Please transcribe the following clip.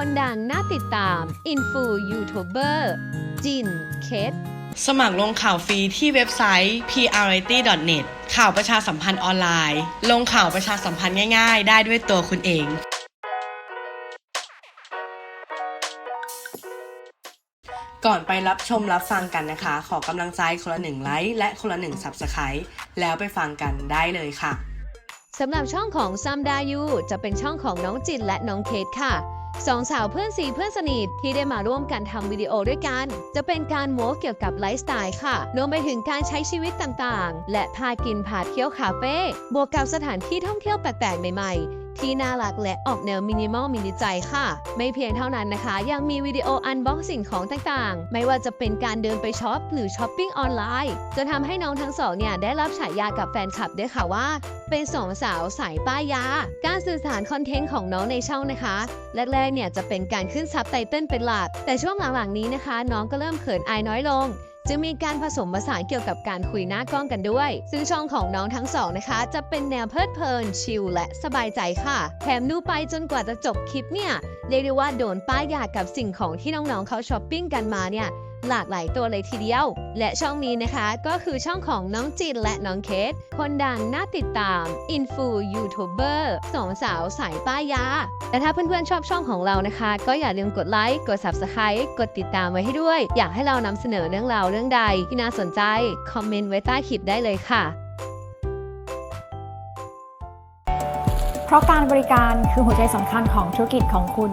คนดังน่าติดตามอินฟูยูทูบเบอร์จินเคทสมัครลงข่าวฟรีที่เว็บไซต์ prity.net ข่าวประชาสัมพันธ์ออนไลน์ ลงข่าวประชาสัมพันธ์ง่ายๆ ได้ด้วยตัวคุณเองก่อนไปรับชมรับฟังกันนะคะ ขอกำลังใจคนละหนึ่งไลค์และคนละหนึ่ง Subscribe แล้วไปฟังกันได้เลยค่ะสำหรับช่องของซัมดายูจะเป็นช่องของน้องจินและน้องเคทค่ะ สองสาวเพื่อนสีเพื่อนสนิทที่ได้มาร่วมกันทำวิดีโอด้วยกัน จะเป็นการโม้เกี่ยวกับไลฟ์สไตล์ค่ะ รวมไปถึงการใช้ชีวิตต่างๆ และพากินพาเที่ยวคาเฟ่บวกกับสถานที่ท่องเที่ยวแปลกๆใหม่ๆ ที่น่ารักและออกแนวมินิมอลมินิใจค่ะ ไม่เพียงเท่านั้นนะคะ ยังมีวิดีโออันบ็อกสิ่งของต่างๆ ไม่ว่าจะเป็นการเดินไปช็อปหรือช้อปปิ้งออนไลน์จนทำให้น้องทั้งสองเนี่ยได้รับฉายากับแฟนคลับด้วยค่ะว่า เป็นสองสาวสายป้ายยาการสื่อสารคอนเทนต์ของน้องในช่องนะคะแรกๆเนี่ยจะเป็นการขึ้นซับไตเติลเป็นหลัก แต่ช่วงหลังๆนี้นะคะ น้องก็เริ่มเขินอายน้อยลง จะมีการผสมผสานเกี่ยวกับการคุยหน้ากล้องกันด้วย ซึ่งช่องของน้องทั้งสองนะคะ จะเป็นแนวเพลิดเพลิน ชิลและสบายใจค่ะ แถมดูไปจนกว่าจะจบคลิปเนี่ยเรียกได้ว่าโดนป้ายยากับสิ่งของที่น้องๆเขาช้อปปิ้งกันมาเนี่ย หลากหลายตัวเลยทีเดียว และช่องนี้นะคะก็คือช่องของน้องจินและน้องเคทคนดังน่าติดตามอินฟูยูทูบเบอร์สองสาวสายป้ายยา แต่ถ้าเพื่อนๆชอบช่องของเรานะคะ ก็อย่าลืมกดไลค์กด Subscribe กดติดตามไว้ให้ด้วย อยากให้เรานำเสนอเรื่องราวเรื่องใดที่น่าสนใจ คอมเมนต์ไว้ใต้คลิปได้เลยค่ะเพราะการบริการคือหัวใจสำคัญของธุรกิจของคุณ